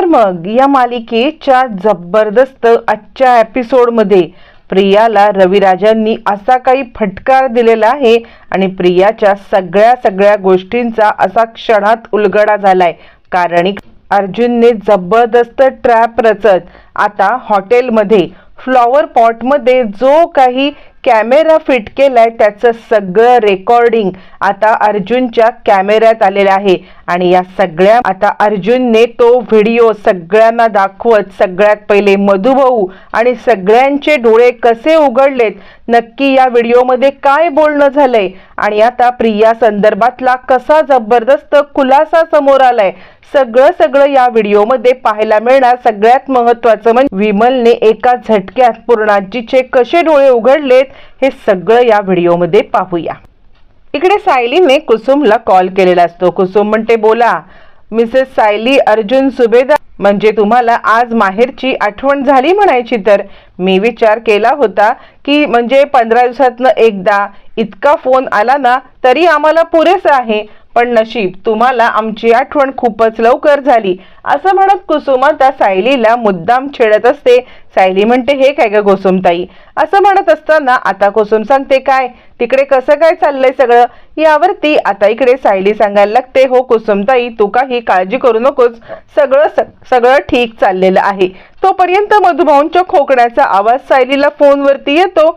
तर मग या मालिकेच्या जबरदस्त आजच्या एपिसोडमध्ये प्रियाला रविराजांनी असा काही फटकार दिलेला आहे आणि प्रियाच्या सगळ्या सगळ्या गोष्टींचा असा क्षणात उलगडा झालाय. कारण अर्जुनने जबरदस्त ट्रॅप रचत आता हॉटेलमध्ये फ्लॉवर पॉटमध्ये जो काही कॅमेरा फिट केलाय त्याचं सगळं रेकॉर्डिंग आता अर्जुनच्या कॅमेऱ्यात आलेलं आहे. आणि या सगळ्या आता अर्जुनने तो व्हिडिओ सगळ्यांना दाखवत सगळ्यात पहिले मधुभाऊ आणि सगळ्यांचे डोळे कसे उघडलेत नक्की या व्हिडिओमध्ये काय बोलणं झालंय? आणि आता प्रिया संदर्भातला कसा जबरदस्त खुलासा समोर आलाय? सगळं सगळं या व्हिडिओमध्ये पाहायला मिळणार. सगळ्यात महत्वाचं म्हणजे विमलने एका झटक्यात पूर्णाजीचे कसे डोळे उघडलेत हे सगळं या व्हिडिओमध्ये पाहूया. इकडे सायलीने कुसुमला कॉल केलेला असतो. कुसुम म्हणते बोला मिसेस सायली अर्जुन सुभेदार म्हणजे तुम्हाला आज माहेरची आठवण झाली म्हणायची तर मी विचार केला होता की म्हणजे पंधरा दिवसातनं एकदा इतका फोन आला ना तरी आम्हाला पुरेसं आहे. पण नशीब तुम्हाला आमची आठवण खूपच लवकर झाली. असं म्हणत कुसुमा त्या सायलीला मुद्दाम छेडत असते. सायली म्हणते हे काय ग कुसुमताई असं म्हणत असताना आता कुसुम सांगते काय? तिकडे कसं काय चाललंय सगळं? यावरती आता इकडे सायली सांगायला लागते हो कुसुमताई तू काही काळजी करू नकोस. सगळं सगळं ठीक चाललेलं आहे. तोपर्यंत मधुभाऊंच्या खोकण्याचा आवाज सायलीला फोनवरती येतो.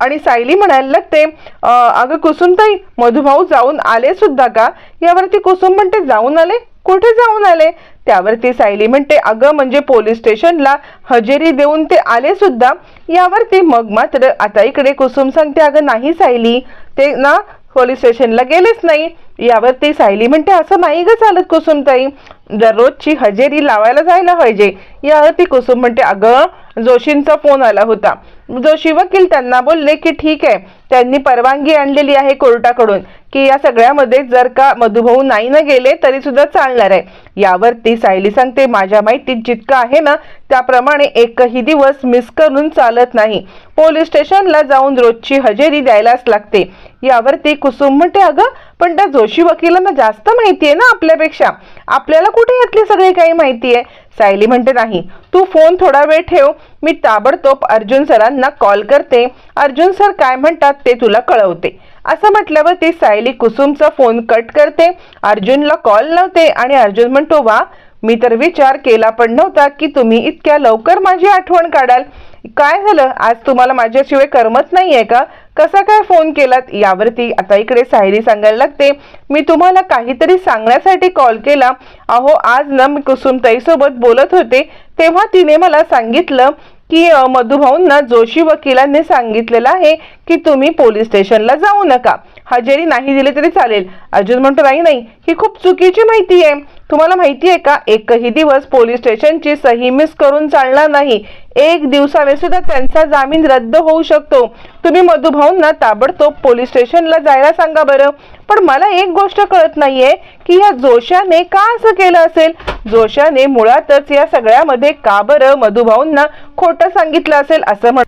आणि सायली म्हणायला लागते अगं कुसुमताई मधुभाऊ जाऊन आले सुद्धा का? यावरती कुसुम म्हणते जाऊन आले? कुठे जाऊन आले? त्यावरती सायली म्हणते अगं म्हणजे पोलीस स्टेशनला हजेरी देऊन ते आले सुद्धा? यावरती मग मात्र आता इकडे कुसुम सांगते अगं नाही सायली ते ना पोलीस स्टेशनला गेलेच नाही. यावरती सायली म्हणते असं नाही ग चालत कुसुमताई. दररोजची हजेरी लावायला जायला पाहिजे. यावरती कुसुम म्हणते अगं जोशींचा फोन आला होता. जोशी वकील त्यांना बोलले की ठीक आहे. त्यांनी परवानगी आणलेली आहे कोर्टाकडून की या सगळ्यामध्ये जर का मधुभाऊ नाही ना गेले तरी सुद्धा चालणार आहे. यावरती सायली सांगते माझ्या माहितीत जितकं आहे ना त्याप्रमाणे एकही दिवस मिस करून चालत नाही. पोलीस स्टेशनला जाऊन रोजची हजेरी द्यायलाच लागते. यावरती कुसुम म्हणते अगं पण त्या जोशी वकिलांना जास्त माहिती आहे ना आपल्यापेक्षा. आपल्याला कुठे यातली सगळी काही माहिती आहे? सायली म्हणते नाही तू फोन थोडा वेळ ठेव. मी ताबडतोब अर्जुन सरांना कॉल करते. अर्जुन सर काय म्हणतात ते तुला कळवते. असं म्हटल्यावर ती सायली कुसुमचा फोन कट करते. अर्जुनला कॉल लावते आणि अर्जुन म्हणतो वा मी तर विचार केला पण नव्हता की तुम्ही इतक्या लवकर माझी आठवण काढाल. काय झालं? आज तुम्हाला माझ्याशिवाय करमत नाही आहे का? कसा काय फोन केलात? यावरती आता इकडे सायरी सांगायला लागते. मी तुम्हाला काहीतरी सांगण्यासाठी कॉल केला. अहो आज ना मी कुसुम ताईसोबत बोलत होते. तेव्हा तिने मला सांगितलं की मधुभाऊंना जोशी वकिलांनी सांगितलेलं आहे की तुम्ही पोलीस स्टेशनला जाऊ नका. हजेरी नाही दिली तरी चालेल. अर्जुन म्हणतो नाही नाही ही खूप चुकीची माहिती आहे. तुम्हाला माहिती आहे का? एकही दिवस पोलीस स्टेशनची सही मिस करून चालणार नाही. एक दिवसाने सुद्धा त्यांचा जामीन रद्द होऊ शकतो. तुम्ही मधुभाऊंना ताबडतोब पोलीस स्टेशनला जायला सांगा बरं. पण मला एक गोष्ट कळत नाहीये की या जोशाने का असं केलं असेल? जोशाने मुळातच या सगळ्यामध्ये का बरं मधुभाऊंना खोटं सांगितलं असेल असं म्हण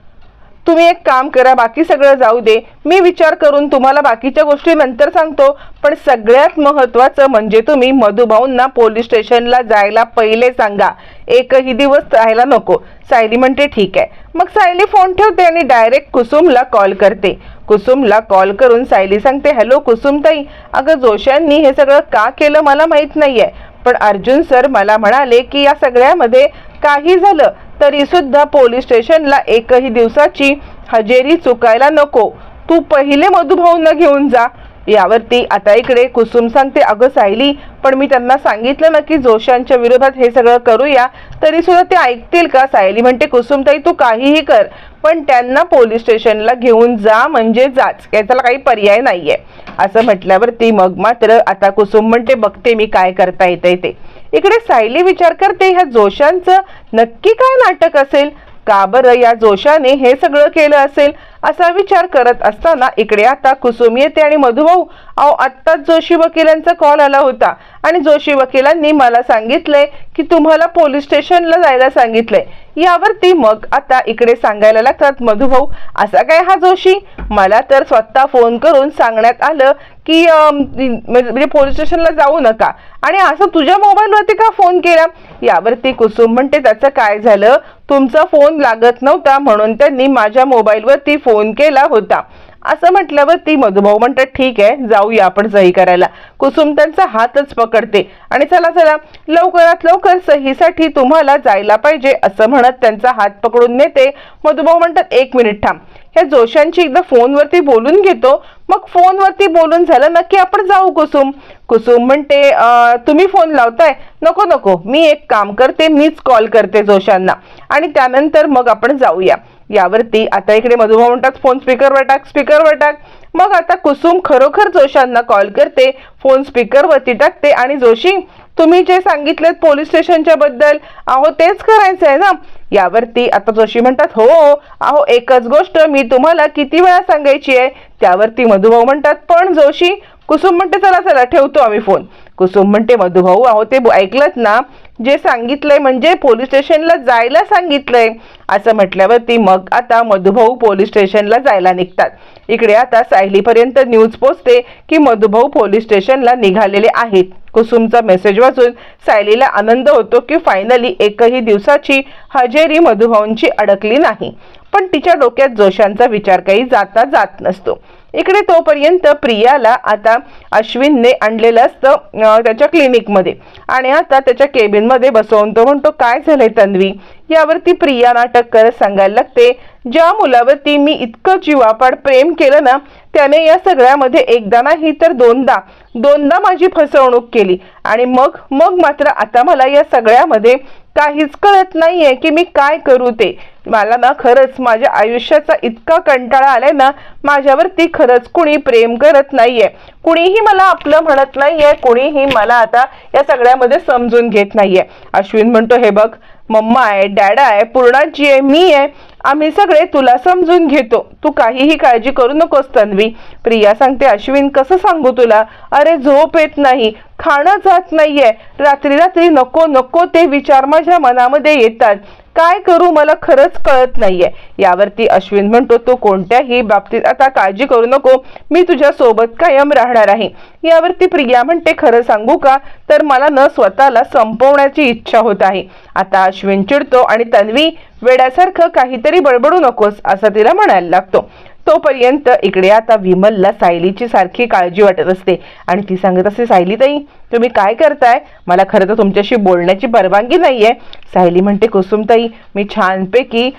तुम्ही एक काम करा बाकी सगळं जाऊ दे. मी विचार करून तुम्हाला बाकीच्या गोष्टी नंतर सांगतो. पण सगळ्यात महत्वाचं म्हणजे तुम्ही मधुभाऊंना पोलीस स्टेशनला जायला पहिले सांगा. एकही दिवस राहायला नको. सायली म्हणते ठीक आहे. मग सायली फोन ठेवते आणि डायरेक्ट कुसुमला कॉल करते. कुसुमला कॉल करून सायली सांगते हॅलो कुसुमताई अगं जोशांनी हे सगळं का केलं मला माहीत नाहीये. पण अर्जुन सर मला म्हणाले की या सगळ्यामध्ये काही झालं तरी सुद्धा पोलीस स्टेशनला एकही दिवसाची हजेरी चुकायला नको. तू पहिले मधुभाऊंना घेऊन जा. यावरती आता इकडे कुसुम सांगते अगं सायली पण मी त्यांना सांगितलं ना की जोशांच्या विरोधात हे सगळं करूया तरी सुद्धा ते ऐकतील का? सायली म्हणते कुसुमताई तू काहीही कर पण त्यांना पोलीस स्टेशनला घेऊन जा म्हणजे जाच याचा काही पर्याय नाहीये. असं म्हटल्यावरती मग मात्र आता कुसुम म्हणते बघते मी काय करता येते ते. इकडे सायली विचार करते ह्या जोशांचं नक्की काय नाटक असेल? का बरं या जोशाने हे सगळं केलं असेल? असा विचार करत असताना इकडे आता कुसुम येते आणि मधुभाऊ अहो आत्ताच जोशी वकिलांचा कॉल आला होता आणि जोशी वकिलांनी मला सांगितलंय की तुम्हाला पोलीस स्टेशनला जायला सांगितलंय. यावरती मग आता इकडे सांगायला लागतात मधुभाऊ असा काय हा जोशी? मला तर स्वतः फोन करून सांगण्यात आलं की म्हणजे पोलीस स्टेशनला जाऊ नका. आणि असं तुझ्या मोबाईलवरती का फोन केला? यावरती कुसुम म्हणते त्याचं काय झालं? तुमचा फोन लागत नव्हता म्हणून त्यांनी माझ्या मोबाईलवरती फोन केला होता. असं म्हटल्यावर ती मधुभाऊ म्हणतात ठीक आहे जाऊया आपण सही करायला. कुसुम त्यांचा हातच पकडते आणि चला चला लवकरात लवकर सहीसाठी तुम्हाला जायला पाहिजे असं म्हणत त्यांचा हात पकडून नेते. मधुभाऊ म्हणतात एक मिनिट थांब. ह्या जोशांची एकदा फोनवरती बोलून घेतो. मग फोनवरती बोलून झालं नक्की आपण जाऊ कुसुम. कुसुम म्हणते तुम्ही फोन लावताय? नको नको. मी एक काम करते मीच कॉल करते जोशांना. आणि त्यानंतर मग आपण जाऊया. यावरती आता इकडे मधुभाऊ म्हणतात फोन स्पीकरवर टाक स्पीकरवर टाक. मग आता कुसुम खरोखर जोशांना कॉल करते फोन स्पीकरवरती टाकते आणि जोशी तुम्ही जे सांगितलं पोलीस स्टेशनच्या बद्दल अहो तेच करायचं आहे ना? यावरती आता जोशी म्हणतात हो अहो एकच गोष्ट मी तुम्हाला किती वेळा सांगायची आहे त्यावरती मधुभाऊ म्हणतात पण जोशी कुसुम म्हणते चला चला ठेवतो आम्ही फोन. कुसुम म्हणते मधुभाऊ अहो ते ऐकलत ना? जे सांगितलंय म्हणजे पोलीस स्टेशनला जायला सांगितलंय. असं म्हटल्यावरती मग आता मधुभाऊ पोलीस स्टेशनला जायला निघतात. इकडे आता सायलीपर्यंत न्यूज पोचते की मधुभाऊ पोलीस स्टेशनला निघालेले आहेत. कुसुमचा मेसेज वाचून सायलीला आनंद होतो की फायनली एकही दिवसाची हजेरी मधुभाऊंची अडकली नाही. पण तिच्या डोक्यात जोशांचा विचार काही जाता जात नसतो. इकडे तोपर्यंत प्रियाला आता अश्विनने आणलेलं असतं त्याच्या क्लिनिकमध्ये आणि आता त्याच्या केबिनमध्ये बसवून तो म्हणतो काय झालंय तन्वी? यावरती प्रिया नाटक करत सांगायला लागते ज्या मुलावरती मी इतकं जीवापाड प्रेम केलं ना त्याने या सगळ्यामध्ये एकदा नाही तर दोनदा दोनदा माझी फसवणूक केली. आणि मग मग मात्र आता मला या सगळ्यामध्ये काहीच कळत नाहीये की मी काय करू ते. मला ना खरंच माझ्या आयुष्याचा इतका कंटाळा आलाय ना माझ्यावरती खरंच कुणी प्रेम करत नाहीये. कुणीही मला आपलं म्हणत नाहीये कुणीही मला आता या सगळ्यामध्ये समजून घेत नाहीये. अश्विन म्हणतो हे बघ मम्मा आहे डॅडा आहे पूर्णाजी आहे मी आहे. आम्ही सगळे तुला समजून घेतो. तू काहीही काळजी करू नकोस तन्वी. प्रिया सांगते अश्विन कसं सांगू तुला? अरे झोप येत नाही. खाणं जात नाहीये. रात्री रात्री नको नको ते विचार माझ्या मनामध्ये येतात. काय करू मला खरंच कळत नाहीये. यावरती अश्विन म्हणतो तू कोणत्याही बाबतीत आता काळजी करू नको. मी तुझ्या सोबत कायम राहणार आहे. यावरती प्रिया म्हणते खरं सांगू का? तर मला न स्वतःला संपवण्याची इच्छा होत आहे. आता अश्विन चिडतो आणि तन्वी वेड्यासारखं काहीतरी बडबडू नकोस असं तिला म्हणायला लागतो. तोपर्यंत इकडे आता विमलला सायलीची सारखी काळजी वाटत असते. आणि ती सांगत असते सायली ताई तुम्ही काय करताय? मला खरं तर तुमच्याशी बोलण्याची परवानगी नाही आहे सायली म्हणते कुसुमताई मी छानपैकी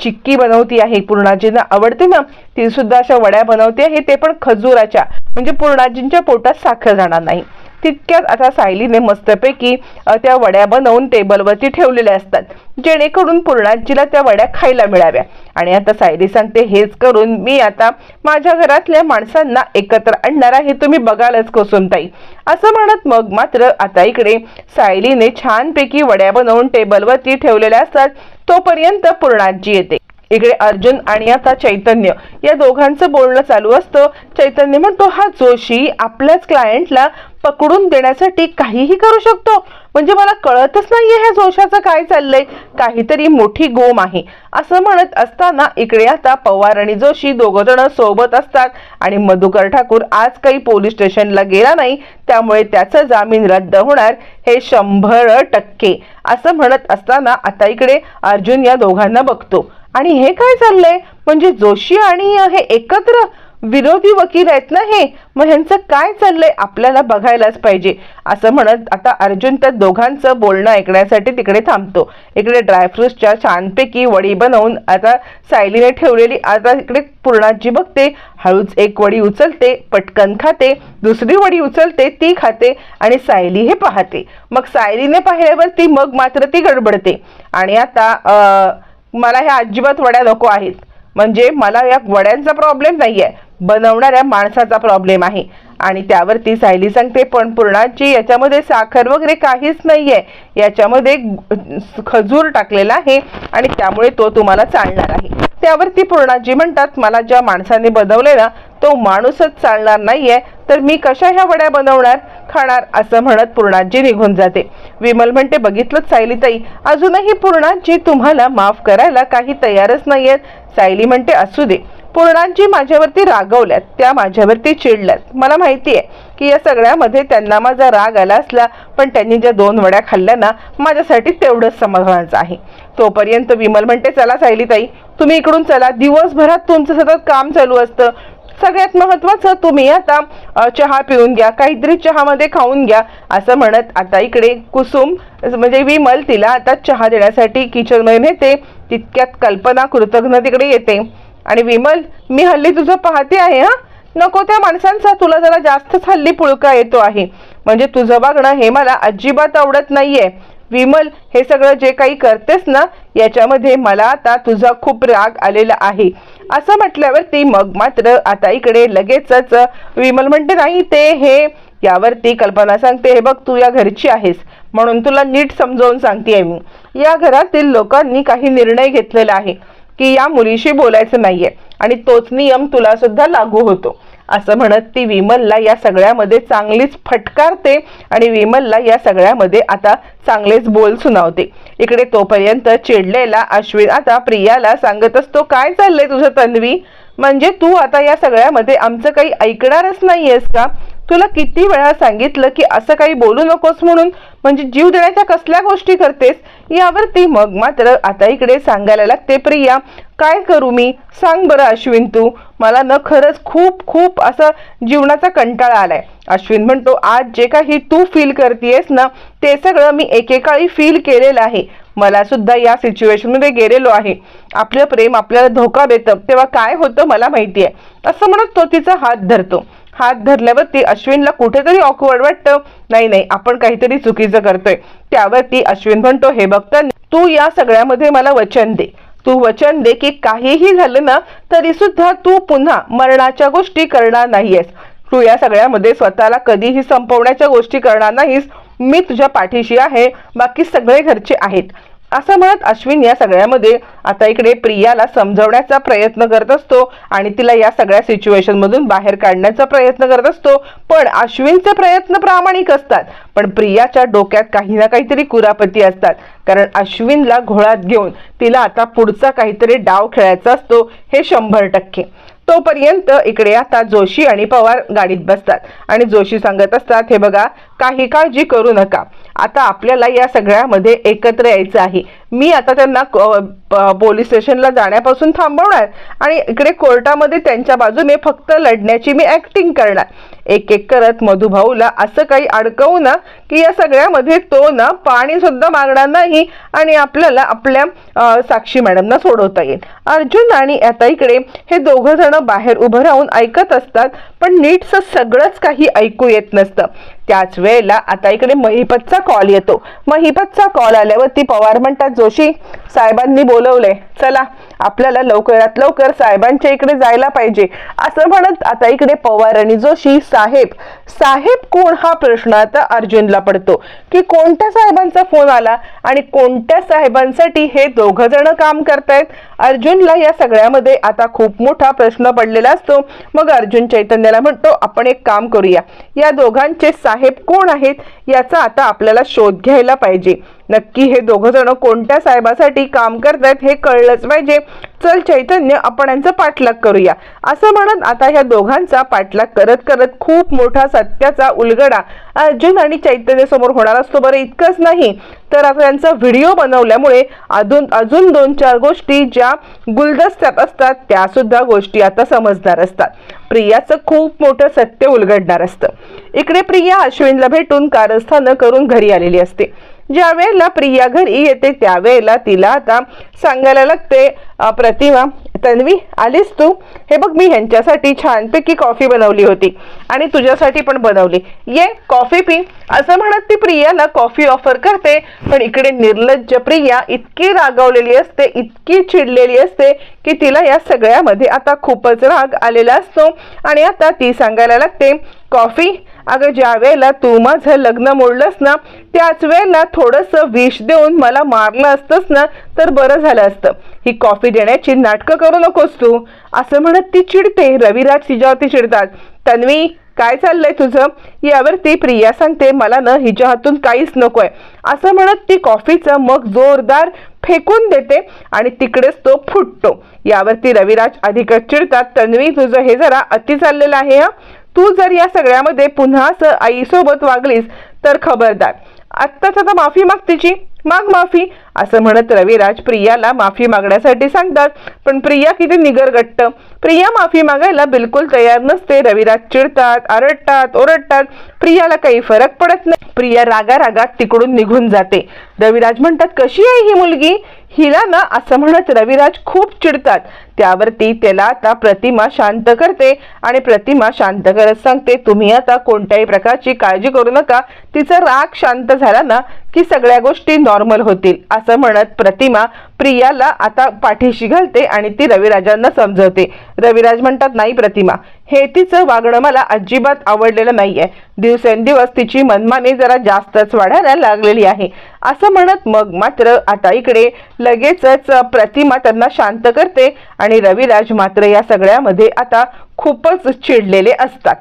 चिक्की बनवती आहे. पूर्णाजींना आवडते ना ती सुद्धा अशा वड्या बनवते आहे ते पण खजुराच्या. म्हणजे पूर्णाजींच्या पोटात साखर जाणार नाही. तितक्यात आता सायलीने मस्तपैकी त्या वड्या बनवून टेबलवरती ठेवलेल्या असतात. जेणेकरून पूर्णाजीला त्या वड्या खायला मिळाव्या. आणि आता सायली सांगते हेच करून मी आता माझ्या घरातल्या माणसांना एकत्र आणणार आहे. तुम्ही बघालच कोसुमताई. असं म्हणत मग मात्र आता इकडे सायलीने छानपैकी वड्या बनवून टेबलवरती ठेवलेल्या असतात. तोपर्यंत पूर्णाजी येते. इकडे अर्जुन आणि आता चैतन्य या दोघांचं बोलणं चालू असतं. चैतन्य म्हणतो हा जोशी आपल्याच क्लायंटला पकडून देण्यासाठी काहीही करू शकतो. म्हणजे मला कळतच नाहीये ह्या जोशाचं काय चाललंय. काहीतरी मोठी गोम आहे. असं म्हणत असताना इकडे आता पवार आणि जोशी दोघं जण सोबत असतात. आणि मधुकर ठाकूर आज काही पोलीस स्टेशनला गेला नाही. त्यामुळे त्याचा जामीन रद्द होणार हे शंभर टक्के. असं म्हणत असताना आता इकडे अर्जुन या दोघांना बघतो. आणि हे काय चाललंय? म्हणजे जोशी आणि हे एकत्र विरोधी वकील आहेत ना हे? मग ह्यांचं काय चाललंय? आपल्याला बघायलाच पाहिजे. असं म्हणत आता अर्जुन त्या दोघांचं बोलणं ऐकण्यासाठी तिकडे थांबतो. इकडे ड्रायफ्रुट्सच्या छानपैकी वडी बनवून आता सायलीने ठेवलेली आता इकडे पूर्णाजी बघते हळूच एक वडी उचलते पटकन खाते दुसरी वडी उचलते ती खाते आणि सायली हे पाहते. मग सायलीने पाहिल्यावर ती मग मात्र ती गडबडते. आणि आता अं, मला ह्या अजिबात वड्या नको आहेत. म्हणजे मला या वड्यांचा प्रॉब्लेम नाही आहे बनवणाऱ्या माणसाचा प्रॉब्लेम आहे. आणि त्यावरती सायली सांगते पण पूर्णाची याच्यामध्ये साखर वगैरे काहीच नाही आहे याच्यामध्ये खजूर टाकलेला आहे आणि त्यामुळे तो तुम्हाला चालणार आहे. त्यावर ती पूर्णाजी म्हणतात मला ज्या माणसाने बनवले ना तो माणूसच चालणार नाहीये तर मी कशा ह्या वड्या बनवणार? खाणार असं म्हणत पूर्णाजी निघून जाते. विमल म्हणते बघितलं सायलीताई अजूनही पूर्णाजी तुम्हाला माफ करायला काही तयारच नाहीयेत. सायली म्हणते असू दे. पूर्णांची माझ्यावरती रागवल्यात त्या माझ्यावरती चिडल्यात. मला माहिती आहे की या सगळ्यामध्ये त्यांना माझा राग आला असला पण त्यांनी ज्या दोन वड्या खाल्ल्या ना माझ्यासाठी तेवढंच समाधानाचं आहे. तोपर्यंत विमल म्हणते चला ताई तुम्ही इकडून चला. दिवसभरात तुमचं सतत काम चालू असतं. सगळ्यात महत्वाचं तुम्ही आता चहा पिऊन घ्या काहीतरी चहामध्ये खाऊन घ्या असं म्हणत आता इकडे कुसुम म्हणजे विमल तिला आता चहा देण्यासाठी किचनमध्ये नेते तितक्यात कल्पना कृतज्ञ तिकडे येते. आणि विमल मी हल्ली तुझं पाहते आहे हा? नको त्या माणसांचा तुला जरा जास्तच हल्ली पुळका येतो आहे. म्हणजे तुझं वागणं हे मला अजिबात आवडत नाहीये. विमल हे सगळं जे काही करतेस ना याच्यामध्ये मला आता तुझा खूप राग आलेला आहे. असं म्हटल्यावरती मग मात्र आता इकडे लगेचच विमल म्हणते नाही ते हे यावरती कल्पना सांगते. हे बघ तू या घरची आहेस. म्हणून तुला नीट समजावून सांगते मी. या घरातील लोकांनी काही निर्णय घेतलेला आहे. की या मुलीशी बोलायचं नाहीये. आणि तोच नियम तुला सुद्धा लागू होतो. असं म्हणत ती विमलला या सगळ्यामध्ये चांगलीच फटकारते आणि विमलला या सगळ्यामध्ये आता चांगलेच बोल सुनावते. इकडे तोपर्यंत चिडलेला अश्विन आता प्रियाला सांगत असतो काय चाललंय तुझं तन्वी? म्हणजे तू आता या सगळ्यामध्ये आमचं काही ऐकणारच नाहीयेस का? तुला किती वेळा सांगितलं की असं काही बोलू नकोस म्हणून? म्हणजे जीव देण्याच्या कसल्या गोष्टी करतेस? यावरती मग मात्र आता इकडे सांगायला लागते प्रिया. काय करू मी? सांग बरं अश्विन तू. मला न खरंच खूप खूप असं जीवनाचा कंटाळा आलाय. अश्विन म्हणतो आज जे काही तू फील करतेयस ना ते सगळं मी एकेकाळी फील केलेलं आहे. मला सुद्धा या सिच्युएशनमध्ये गेलेलो आहे. आपलं प्रेम आपल्याला धोका देतं. तेव्हा काय होतं मला माहिती आहे असं म्हणत तो तिचा हात धरतो. हात धरल्यावरती अश्विनला कुठेतरी ऑकवर्ड वाटतं. नाही नाही आपण काहीतरी चुकीचं करतोय. त्यावरती अश्विन म्हणतो हे बघता तू या सगळ्यामध्ये मला वचन दे. तू वचन दे की काहीही झालं ना तरी सुद्धा तू पुन्हा मरणाच्या गोष्टी करणार नाहीयेस. तू या सगळ्यामध्ये स्वतःला कधीही संपवण्याच्या गोष्टी करणार नाहीस. मी तुझ्या पाठीशी आहे. बाकी सगळे घरचे आहेत. असं म्हणत अश्विन या सगळ्यामध्ये आता इकडे प्रियाला समजवण्याचा प्रयत्न करत असतो आणि तिला या सगळ्या सिच्युएशनमधून बाहेर काढण्याचा प्रयत्न करत असतो. पण अश्विनचे प्रयत्न प्रामाणिक असतात. पण प्रियाच्या डोक्यात काही ना काहीतरी कुरापती असतात. कारण अश्विनला घोळात घेऊन तिला आता पुढचा काहीतरी डाव खेळायचा असतो. हे शंभर टक्के. तोपर्यंत इकडे आता जोशी आणि पवार गाडीत बसतात. आणि जोशी सांगत असतात हे बघा काही काळजी करू नका. आता आपल्याला या सगळ्यामध्ये एकत्र यायचं आहे. मी आता त्यांना पोलीस स्टेशनला जाण्यापासून थांबवणार आणि इकडे कोर्टामध्ये त्यांच्या बाजूने फक्त लढण्याची मी ऍक्टिंग करणार. एक एक करत मधुभाऊला असं काही अडकवू ना की या सगळ्यामध्ये तो ना पाणी सुद्धा मागणार नाही आणि आपल्याला आपल्या साक्षी मॅडमना सोडवता येईल. अर्जुन आणि आता इकडे हे दोघं जण बाहेर उभं राहून ऐकत असतात पण नीटचं सगळंच काही ऐकू येत नसतं. त्याच वेळेला आता इकडे महिपतचा कॉल येतो. महिपतचा कॉल आल्यावर ती पवार म्हणतात जोशी साहेबांनी बोलवले चला आपल्याला लवकरात लवकर साहेबांच्या इकडे जायला पाहिजे. असं म्हणत आता इकडे पवार आणि जोशी साहेब साहेब कोण? हा प्रश्न आता अर्जुनला पडतो. की कोणत्या साहेबांचा फोन आला आणि कोणत्या साहेबांसाठी हे दोघ जण काम करतायत? अर्जुनला या सगळ्यामध्ये आता खूप मोठा प्रश्न पडलेला असतो. मग अर्जुन चैतन्याला म्हणतो आपण एक काम करूया. या दोघांचे साहेब कोण कोण आहेत याचा आता आपल्याला शोध घ्यायला पाहिजे. नक्की हे दोघं जण कोणत्या साहेबासाठी काम करतायत हे कळलंच पाहिजे. चल चैतन्य आपण यांचा पाठलाग करूया. असं म्हणत आता ह्या दोघांचा पाठलाग करत करत खूप मोठा सत्याचा उलगडा अर्जुन आणि चैतन्य समोर होणार असतो. बरं इतकंच नाही तर आता यांचा व्हिडिओ बनवल्यामुळे अजून अजून दोन चार गोष्टी ज्या गुलदस्त्यात असतात त्या सुद्धा गोष्टी आता समजणार असतात. प्रियाचं खूप मोठं सत्य उलगडणार असतं. इकडे प्रिया अश्विनला भेटून कारस्थानं करून घरी आलेली असते. ज्या वेळेला प्रिया घरी येते त्यावेळेला तिला आता सांगायला लागते प्रतिमा तन्वी आलीस तू? हे बघ मी ह्यांच्यासाठी छानपैकी कॉफी बनवली होती आणि तुझ्यासाठी पण बनवली. ये कॉफी पी. असं म्हणत ती प्रियाला कॉफी ऑफर करते पण इकडे निर्लज्ज प्रिया इतकी रागावलेली असते इतकी चिडलेली असते की तिला या सगळ्यामध्ये आता खूपच राग आलेला असतो. आणि आता ती सांगायला लागते कॉफी अगं ज्या वेळेला तू माझं लग्न मोडलंस ना त्याच वेळेला थोडंसं विष देऊन मला मारलं असतंस ना तर बरं झालं असतं. ही कॉफी देण्याची नाटकं करू नकोस तू. असं म्हणत ती चिडते रविराज तिच्यावरती चिडतात. तन्वी काय चाललंय तुझं? यावरती प्रिया सांगते मला ना हिच्या हातून काहीच नकोय. असं म्हणत ती कॉफीचं मग जोरदार फेकून देते आणि तिकडेच तो फुटतो. यावरती रविराज अधिकच चिडतात. तन्वी तुझं हे जरा अति चाललेलं आहे हा? तू जर या सगळ्यामध्ये पुन्हा असं आईसोबत वागलीस तर खबरदार. आत्ताच आता माफी माग तिची माग माफी. असं म्हणत रविराज प्रियाला माफी मागण्यासाठी सांगतात. पण प्रिया किती निगरगट्ट. प्रिया माफी मागायला बिलकुल तयार नसते. रविराज चिडतात आरडतात ओरडतात. प्रियाला काही फरक पडत नाही. प्रिया रागा रागात तिकडून निघून जाते. रविराज म्हणतात कशी आहे ही मुलगी? हिला ना असं म्हणत रविराज खूप चिडतात. त्यावरती त्याला आता प्रतिमा शांत करते आणि प्रतिमा शांत करत सांगते तुम्ही आता कोणत्याही प्रकारची काळजी करू नका. तिचा राग शांत झाला ना की सगळ्या गोष्टी नॉर्मल होतील असं म्हणत प्रतिमा प्रियाला आता पाठीशी घालते आणि ती रविराजांना समजवते. रविराज म्हणतात नाही प्रतिमा हे तिचं वागणं मला अजिबात आवडलेलं नाहीये. दिवसेंदिवस तिची मनमानी जरा जास्तच वाढायला लागलेली आहे. असं म्हणत मग मात्र आता इकडे लगेचच प्रतिमा त्यांना शांत करते आणि रविराज मात्र या सगळ्यामध्ये आता खूपच चिडलेले असतात.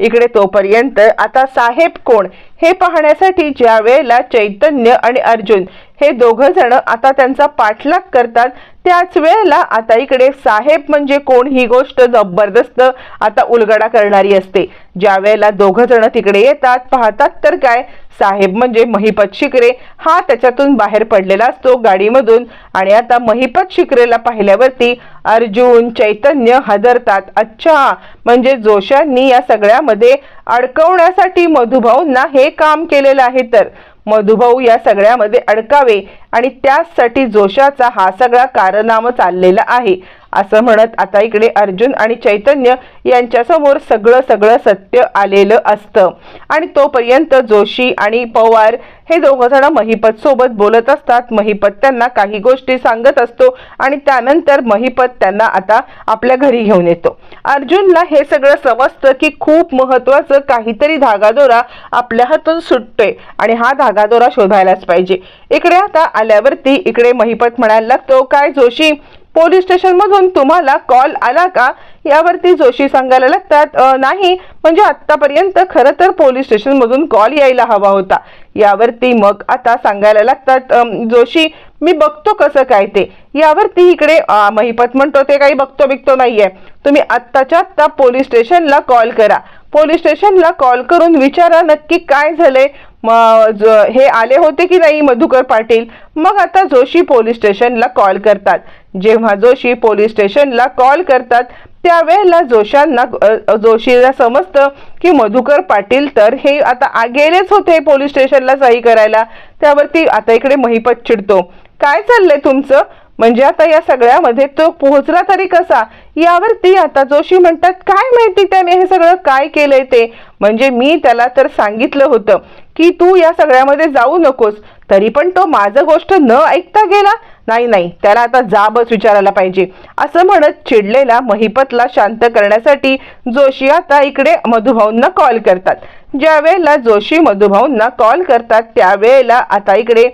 इकडे तोपर्यंत आता साहेब कोण? हे पाहण्यासाठी ज्या वेळेला चैतन्य आणि अर्जुन हे दोघ जण आता त्यांचा पाठलाग करतात त्याच वेळेला आता इकडे साहेब म्हणजे कोण ही गोष्ट जबरदस्त आता उलगडा करणारी असते. ज्या वेळेला दोघ जण तिकडे येतात पाहतात तर काय साहेब म्हणजे महिपत शिकरे हा त्याच्यातून बाहेर पडलेला असतो गाडीमधून आणि आता महिपत शिकरेला पाहिल्यावरती अर्जुन चैतन्य हदरतात. अच्छा म्हणजे जोशांनी या सगळ्यामध्ये अडकवण्यासाठी मधुभाऊंना हे काम केलेलं आहे तर मधुभाऊ या सगळ्यामध्ये अडकावे आणि त्याचसाठी जोशाचा हा सगळा कारनामा चाललेला आहे. असं म्हणत आता इकडे अर्जुन आणि चैतन्य यांच्यासमोर सगळं सगळं सत्य आलेलं असतं. आणि तोपर्यंत जोशी आणि पवार हे दोघं जण महिपत सोबत बोलत असतात. महिपत त्यांना काही गोष्टी सांगत असतो आणि त्यानंतर महिपत त्यांना आता आपल्या घरी घेऊन येतो. अर्जुनला हे सगळं समजतं की खूप महत्वाचं काहीतरी धागादोरा आपल्या हातून सुटतोय आणि हा धागादोरा शोधायलाच पाहिजे. इकडे आता आल्यावरती इकडे महिपत म्हणायला लागतो काय जोशी पोलीस स्टेशनमधून तुम्हाला कॉल आला का? यावरती जोशी सांगायला लागतात नाही म्हणजे आत्तापर्यंत खरं तर पोलीस स्टेशनमधून कॉल यायला हवा होता. यावरती मग आता सांगायला लागतात जोशी मी बघतो कसं काय ते. यावरती इकडे महिपत म्हणतो ते काही बघतो बिकतो नाहीये. तुम्ही आत्ताच्या आत्ता पोलीस स्टेशनला कॉल करा. पोलीस स्टेशनला कॉल करून विचारा नक्की काय झालंय. हे आले होते की नाही मधुकर पाटील? मग आता जोशी पोलीस स्टेशनला कॉल करतात. जेव्हा जोशी पोलीस स्टेशनला कॉल करतात त्यावेळेला जोशांना जोशीला समजतं की मधुकर पाटील तर हे आता गेलेच होते पोलीस स्टेशनला सही करायला. त्यावरती आता इकडे महिपत चिडतो. काय चाललंय तुमचं? म्हणजे आता या सगळ्यामध्ये तो पोहोचला तरी कसा? यावरती आता जोशी म्हणतात काय माहिती त्याने हे सगळं काय केलंय ते? म्हणजे मी त्याला तर सांगितलं होतं की तू या सगळ्यामध्ये जाऊ नकोस. तरी पण तो माझं गोष्ट न ऐकता गेला? नाही नाही. त्याला आता जाबच विचारायला पाहिजे. असं म्हणत चिडलेला महिपतला शांत करण्यासाठी जोशी आता इकडे मधुभाऊंना कॉल करतात. ज्या वेळेला जोशी मधुभाऊंना कॉल करतात त्यावेळेला आता इकडे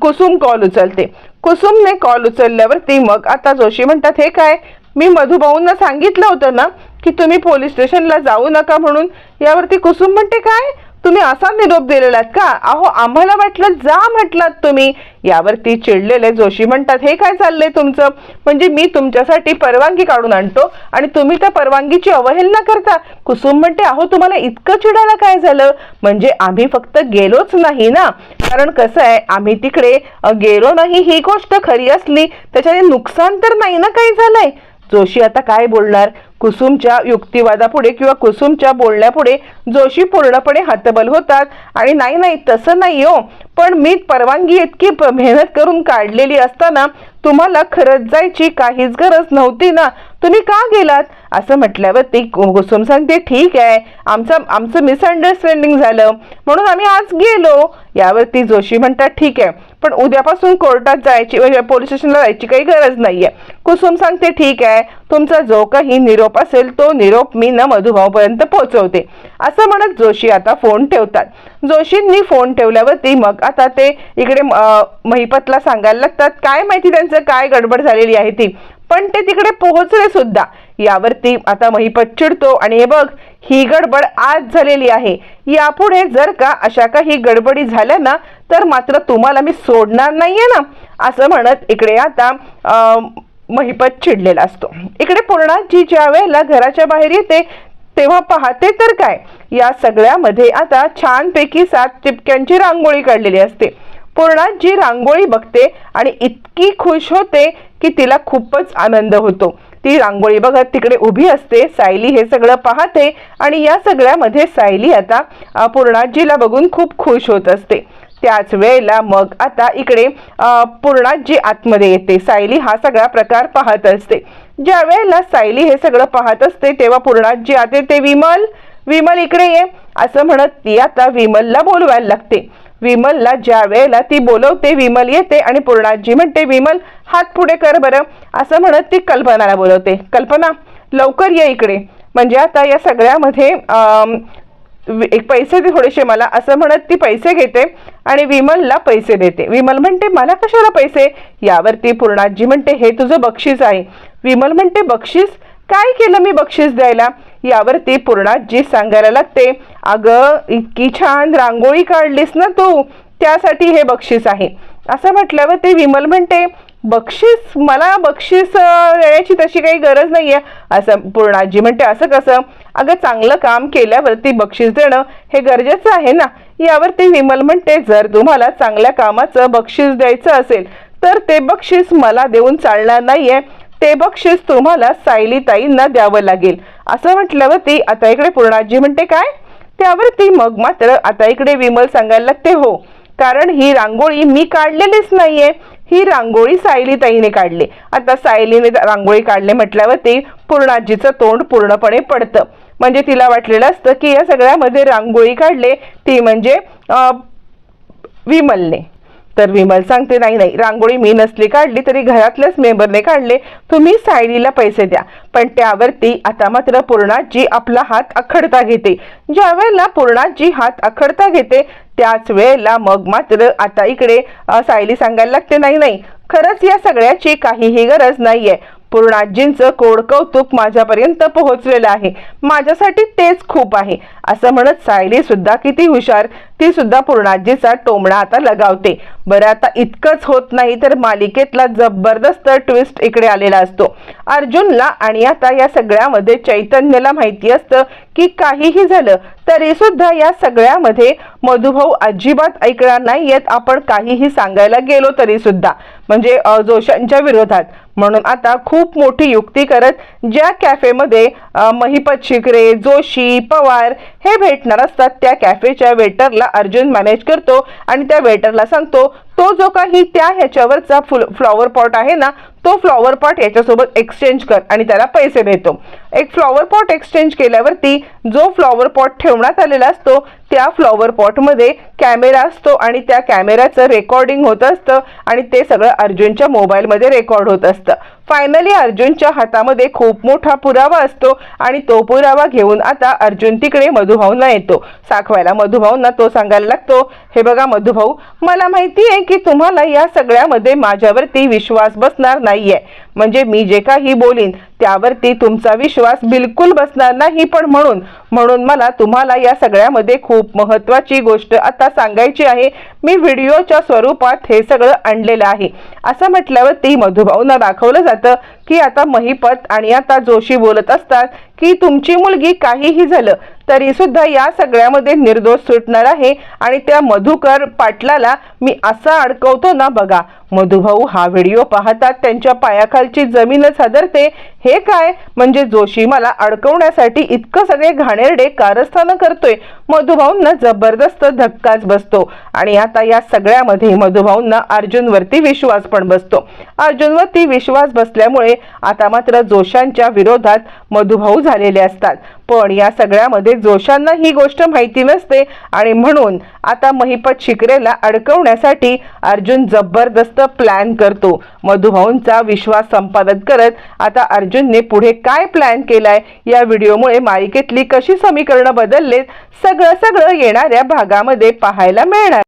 कुसुम कॉल उचलते. कुसुमने कॉल उचलल्यावरती मग आता जोशी म्हणतात हे काय? मी मधुभाऊंना सांगितलं होतं ना की तुम्ही पोलीस स्टेशनला जाऊ नका म्हणून. यावरती कुसुम म्हणते काय? तुम्ही असा निरोप दिलेलात का? अहो आम्हाला वाटलं जा म्हटलात तुम्ही. यावरती चिडलेले जोशी म्हणतात हे काय चाललंय तुमचं? म्हणजे मी तुमच्यासाठी परवानगी काढून आणतो आणि तुम्ही त्या परवानगीची अवहेलना करता. कुसुम म्हणते अहो तुम्हाला इतकं चिडायला काय झालं? म्हणजे आम्ही फक्त गेलोच नाही ना? कारण कसं आहे आम्ही तिकडे गेलो नाही ही गोष्ट खरी असली त्याच्याने नुकसान तर नाही ना काही झालंय? जोशी आता काय बोलणार? कुसुमच्या युक्तिवादापुढे किंवा कुसुमच्या बोलण्यापुढे जोशी पूर्णपणे हतबल होतात. आणि नाही नाही तसं नाही हो. पण मी परवानगी इतकी मेहनत करून काढलेली असताना तुम्हाला खरंच जायची काहीच गरज नव्हती ना. तुम्ही का गेलात? असं म्हटल्यावर ती कुसुम सांगते ठीक आहे आमचं आमचं मिसअंडरस्टँडिंग झालं. म्हणून आम्ही आज गेलो. यावरती जोशी म्हणतात ठीक आहे पण उद्यापासून कोर्टात जायची म्हणजे पोलीस स्टेशनला जायची काही गरज नाहीये. कुसुम सांगते ठीक आहे तुमचा जो काही निरोप असेल तो निरोप मी न मधुभाऊपर्यंत पोहोचवते. असं म्हणत जोशी आता फोन ठेवतात. जोशींनी फोन ठेवल्यावरती मग आता ते इकडे महिपतला सांगायला लागतात काय माहिती त्यांचं काय गडबड झालेली आहे ती? पण ते तिकडे पोहोचले सुद्धा. यावरती आता महिपत चिडतो आणि हे बघ ही गडबड आज झालेली आहे. यापुढे जर का अशा काही गडबडी झाल्या ना तर मात्र तुम्हाला मी सोडणार नाहीये ना असं म्हणत इकडे आता महिपत चिडलेला असतो. इकडे पूर्णाजी ज्या वेळेला घराच्या बाहेर येते तेव्हा पाहते तर काय? या सगळ्यामध्ये आता छानपैकी सात टिपक्यांची रांगोळी काढलेली असते. पूर्णाजी रांगोळी बघते आणि इतकी खुश होते की तिला खूपच आनंद होतो. ती रांगोळी बघत तिकडे उभी असते. सायली हे सगळं पाहते आणि या सगळ्यामध्ये सायली आता पूर्णाजीला बघून खूप खुश होत असते. त्याच वेळेला मग आता इकडे पूर्णाजी आतमध्ये येते. सायली हा सगळा प्रकार पाहत असते. ज्या वेळेला सायली हे सगळं पाहत असते तेव्हा पूर्णाजी आते ते विमल विमल इकडे ये. असं म्हणत ती आता विमलला बोलवायला लागते. विमलला ज्या वेळेला ती बोलवते विमल येते आणि पूर्णाजी म्हणते विमल हात पुढे कर बरं. असं म्हणत ती कल्पनाला बोलवते. कल्पना लवकर ये इकडे. म्हणजे आता या सगळ्यामध्ये एक पैसे दे थोडेसे मला असं म्हणत ती पैसे घेते आणि विमलला पैसे देते. विमल म्हणते मला कशाला पैसे? यावरती पूर्णाजी म्हणते हे तुझं बक्षीस आहे. विमल म्हणते बक्षीस? काय केलं मी बक्षीस द्यायला? यावरती पूर्णाजी सांगायला लागते अगं इतकी छान रांगोळी काढलीस ना तू त्यासाठी हे बक्षीस आहे. असं म्हटल्यावर ते विमल म्हणते बक्षीस? मला बक्षीस देण्याची तशी काही गरज नाही आहे असं पूर्णाजी म्हणते असं कसं? अगं चांगलं काम केल्यावरती बक्षीस देणं हे गरजेचं आहे ना? यावरती विमल म्हणते जर तुम्हाला चांगल्या कामाचं बक्षीस द्यायचं असेल तर ते बक्षीस मला देऊन चालणार नाही आहे ते बक्षीस तुम्हाला सायलीताईंना द्यावं लागेल. असं म्हटल्यावर ती आता इकडे पूर्णाजी म्हणते काय? त्यावरती मग मात्र आता इकडे विमल सांगायला लागते हो कारण ही रांगोळी मी काढलेलीच नाहीये. ही रांगोळी सायली ताईने काढली. आता सायलीने रांगोळी काढले म्हटल्यावरती पूर्णाजीचं तोंड पूर्णपणे पडतं. म्हणजे तिला वाटलेलं असतं की या सगळ्यामध्ये रांगोळी काढले ती म्हणजे विमलने. तर विमल सांगते नाही नाही रांगोळी मी नसली काढली तरी घरातल्याच मेंबरने काढले. तुम्ही सायलीला पैसे द्या. पण त्यावरती आता मात्र पूर्णाजी आपला हात अखडता घेते. ज्या वेळेला पूर्णाजी हात अखडता घेते त्याच वेळेला मग मात्र आता इकडे सायली सांगायला लागते नाही नाही खरंच या सगळ्याची काहीही गरज नाहीये. पूर्णाजींचं कोड कौतुक माझ्यापर्यंत पोहोचलेलं आहे. माझ्यासाठी तेच खूप आहे. असं म्हणत सायली सुद्धा किती हुशार ती सुद्धा पूर्णाजीचा टोमणा आता लगावते. बरं आता इतकंच होत नाही तर मालिकेतला जबरदस्त ट्विस्ट इकडे आलेला असतो. अर्जुनला आणि आता या सगळ्यामध्ये चैतन्यला माहिती असतं की काहीही झालं तरी सुद्धा या सगळ्यामध्ये मधुभाऊ अजिबात ऐकणार नाहीयेत. आपण काहीही सांगायला गेलो तरी सुद्धा म्हणजे जोशांच्या विरोधात. म्हणून आता खूप मोठी युक्ती करत ज्या कॅफेमध्ये महिपत शिकरे जोशी पवार हे भेटणार असतात त्या कॅफेच्या वेटरला. अर्जुन मॅनेज करतो आणि त्या वेटरला सांगतो तो जो काही त्या ह्याच्यावरचा फुल फ्लॉवर पॉट आहे ना तो फ्लॉवर पॉट याच्यासोबत एक्सचेंज कर आणि त्याला पैसे देतो. एक फ्लॉवर पॉट एक्सचेंज केल्यावरती जो फ्लॉवर पॉट ठेवण्यात आलेला असतो त्या फ्लॉवर पॉटमध्ये कॅमेरा असतो आणि त्या कॅमेऱ्याचं रेकॉर्डिंग होत असतं आणि ते सगळं अर्जुनच्या मोबाईलमध्ये रेकॉर्ड होत असतं. फायनली अर्जुनच्या हातामध्ये खूप मोठा पुरावा असतो आणि तो पुरावा घेऊन आता अर्जुन तिकडे मधुभाऊंना येतो. साखवायला मधुभाऊंना तो सांगायला लागतो हे बघा मधुभाऊ मला माहिती आहे की तुम्हाला या सगळ्यामध्ये माझ्यावरती विश्वास बसणार नाहीये. म्हणजे मी जे काही बोलीन त्यावरती तुमचा विश्वास बिलकुल बसणार नाही पण म्हणून म्हणून मला तुम्हाला या सगळ्यामध्ये खूप महत्वाची गोष्ट आता सांगायची आहे मी व्हिडिओच्या स्वरूपात हे सगळं आणलेलं आहे. असं म्हटल्यावर ती मधुभाऊंना दाखवलं जातं. की आता महिपत आणि आता जोशी बोलत असतात की तुमची मुलगी काहीही झालं तरी सुद्धा या सगळ्यामध्ये निर्दोष सुटणार आहे आणि त्या मधुकर पाटलाला मी असा अडकवतो ना बघा. मधुभाऊ हा व्हिडिओ पाहतात त्यांच्या पायाखालची जमीनच हादरते हे काय? म्हणजे जोशी मला अडकवण्यासाठी इतकं सगळे घाणेरडे कारस्थानं करतोय. मधुभाऊंना जबरदस्त धक्काच बसतो. आणि आता या सगळ्यामध्ये मधुभाऊंना अर्जुनवरती विश्वास पण बसतो. अर्जुनवरती विश्वास बसल्यामुळे आता मात्र जोशांच्या विरोधात मधुभाऊ झालेले असतात. पण या सगळ्यामध्ये जोशांना ही गोष्ट माहिती नसते आणि म्हणून आता महिपत शिकरेला अडकवण्यासाठी अर्जुन जबरदस्त प्लॅन करतो. मधुभाऊंचा विश्वास संपादन करत आता अर्जुनने पुढे काय प्लॅन केलाय? या व्हिडिओमुळे मालिकेतली कशी समीकरणं बदललेत? सगळं सगळं येणाऱ्या भागामध्ये पाहायला मिळणार.